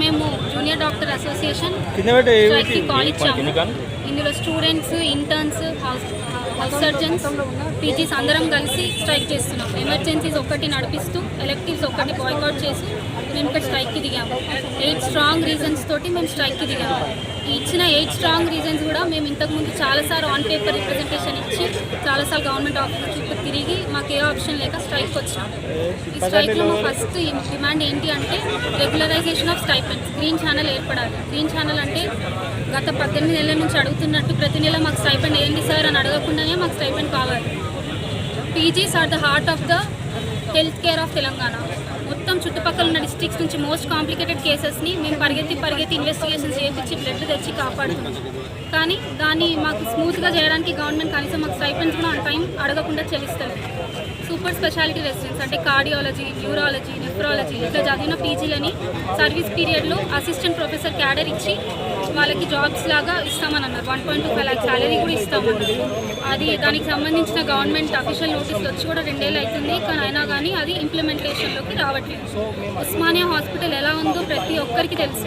మేము junior doctor association call ఇచ్చాము ఇందులో students interns house house surgeons PGs అందరం కలిసి స్ట్రైక్ చేస్తున్నాం. ఎమర్జెన్సీస్ ఒక్కటి నడిపిస్తూ ఎలక్టివ్స్ ఒక్కటి బాయ్కాట్ చేసి మేము ఇక్కడ స్ట్రైక్కి దిగాము. ఎయిట్ స్ట్రాంగ్ రీజన్స్ తోటి మేము స్ట్రైక్కి దిగాము. ఇచ్చిన ఎయిట్ స్ట్రాంగ్ రీజన్స్ కూడా మేము ఇంతకుముందు చాలాసార్లు ఆన్ పేపర్ రిప్రజెంటేషన్ ఇచ్చి చాలాసార్లు గవర్నమెంట్ ఆఫీస్ చుట్టూ తిరిగి మాకు ఏ ఆప్షన్ లేక స్ట్రైక్ వచ్చినాం. ఈ స్ట్రైక్లో మా ఫస్ట్ డిమాండ్ ఏంటి అంటే regularisation of stipends green channel ఏర్పడాలి. గ్రీన్ ఛానల్ అంటే గత పద్దెనిమిది నెలల నుంచి అడుగుతున్నట్టు ప్రతి నెల మాకు స్టైపెండ్ ఏంటి సార్ అని అడగకుండానే మాకు స్టైపెండ్ కావాలి. PGs are the heart of the health care of Telangana మొత్తం చుట్టుపక్కల ఉన్న డిస్ట్రిక్ట్స్ నుంచి మోస్ట్ కాంప్లికేటెడ్ కేసెస్ని మేము పరిగెత్తి పరిగెత్తి ఇన్వెస్టిగేషన్స్ చేయించి బ్లడ్ తెచ్చి కాపాడుతున్నాం. కానీ దాన్ని మాకు స్మూత్గా చేయడానికి గవర్నమెంట్ కనీసం మాకు స్టైపెండ్స్ కూడా ఆన్ టైం అడగకుండా చెల్లిస్తారు సూపర్ స్పెషాలిటీ రెసిడెన్స్ అంటే కార్డియాలజీ న్యూరాలజీ నెఫ్రాలజీ ఇట్లా చదివిన పీజీలని సర్వీస్ పీరియడ్లో అసిస్టెంట్ ప్రొఫెసర్ క్యాడర్ ఇచ్చి వాళ్ళకి జాబ్స్ లాగా ఇస్తామని అన్నారు one point two five lakh salary కూడా ఇస్తామన్నారు అది దానికి సంబంధించిన గవర్నమెంట్ అఫీషియల్ నోటీసులు వచ్చి కూడా రెండేళ్ళు అవుతుంది కానీ అయినా కానీ అది ఇంప్లిమెంటేషన్లోకి రావట్లేదు. ఉస్మానియా హాస్పిటల్ ఎలా ఉందో ప్రతి ఒక్కరికి తెలుసు.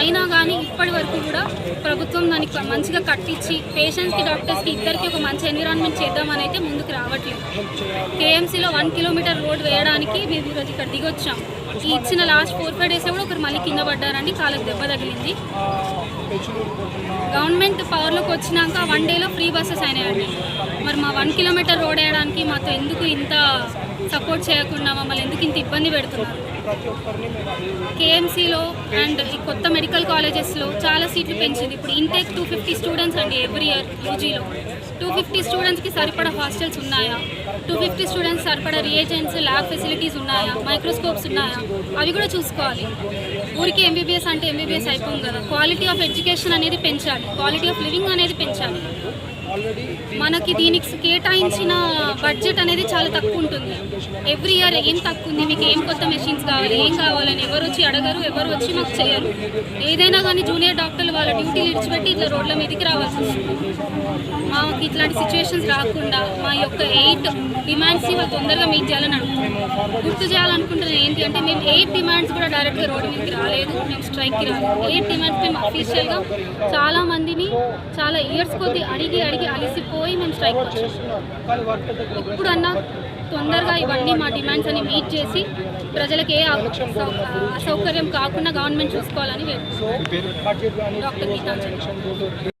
అయినా కానీ ఇప్పటి వరకు కూడా ప్రభుత్వం దానికి మంచిగా కట్టించి పేషెంట్స్కి డాక్టర్స్కి ఇద్దరికి ఒక మంచి ఎన్విరాన్మెంట్ చేద్దామని అయితే ముందుకు రావట్లేదు. కేఎంసీలో వన్ కిలోమీటర్ రోడ్ వేయడానికి మేము ఈరోజు ఇక్కడ దిగొచ్చాం ఈ ఇచ్చిన లాస్ట్ ఫోర్ ఫైవ్ డేస్లో కూడా ఒకరు మళ్ళీ కింద పడ్డారండి. కాళ్ళకి దెబ్బ తగిలింది. గవర్నమెంట్ పవర్లోకి వచ్చినాక వన్ డేలో ఫ్రీ బస్సెస్ అయినాయండి. మరి మా వన్ కిలోమీటర్ రోడ్ వేయడానికి మాతో ఎందుకు ఇంత సపోర్ట్ చేయకుండా మమ్మల్ని ఎందుకు ఇంత ఇబ్బంది పెడుతున్నారు? కేఎంసీలో అండ్ ఈ కొత్త మెడికల్ కాలేజెస్లో చాలా సీట్లు పెంచింది. ఇప్పుడు ఇంటెక్ టూ ఫిఫ్టీ స్టూడెంట్స్ అండి ఎవ్రీ ఇయర్ యూజీలో టూ ఫిఫ్టీ స్టూడెంట్స్కి సరిపడా హాస్టల్స్ ఉన్నాయా? టూ ఫిఫ్టీ స్టూడెంట్స్ సరిపడా రియేజెంట్స్ ల్యాబ్ ఫెసిలిటీస్ ఉన్నాయా? మైక్రోస్కోప్స్ ఉన్నాయా? అవి కూడా చూసుకోవాలి. ఊరికి ఎంబీబీఎస్ అంటే ఎంబీబీఎస్ అయిపోం కదా. క్వాలిటీ ఆఫ్ ఎడ్యుకేషన్ అనేది పెంచాలి. క్వాలిటీ ఆఫ్ లివింగ్ అనేది పెంచాలి. మనకి దీనికి కేటాయించిన బడ్జెట్ అనేది చాలా తక్కువ ఉంటుంది. ఎవ్రీ ఇయర్ ఏం తక్కువ ఉంది? మీకు ఏం కొత్త మెషిన్స్ కావాలి? ఏం కావాలని? ఎవరు వచ్చి అడగరు ఎవరు వచ్చి మాకు చేయరు ఏదైనా కానీ జూనియర్ డాక్టర్లు వాళ్ళ డ్యూటీలు ఇడిచిపెట్టి ఇట్లా రోడ్ల మీదకి రావాల్సి వస్తుంది. మాకు ఇట్లాంటి సిచ్యువేషన్స్ రాకుండా మా యొక్క ఎయిట్ డిమాండ్స్ని వాళ్ళు తొందరగా మీట్ చేయాలని అడుగుతున్నాం గుర్తు చేయాలనుకుంటున్నాను ఏంటి అంటే మేము ఎయిట్ డిమాండ్స్ కూడా డైరెక్ట్గా రోడ్డు మీదకి రాలేదు మేము స్ట్రైక్కి రాలేదు. ఎయిట్ డిమాండ్స్ మేము అఫీషియల్గా చాలా మందిని చాలా ఇయర్స్ కొద్ది అడిగి అడిగి అలసిపోయి మేము స్ట్రైక్ ఇప్పుడన్నా తొందరగా ఇవన్నీ మా డిమాండ్స్ అని మీట్ చేసి ప్రజలకు ఏ అసౌ- అసౌకర్యం కాకుండా గవర్నమెంట్ చూసుకోవాలని. డాక్టర్ గీతాంజలి.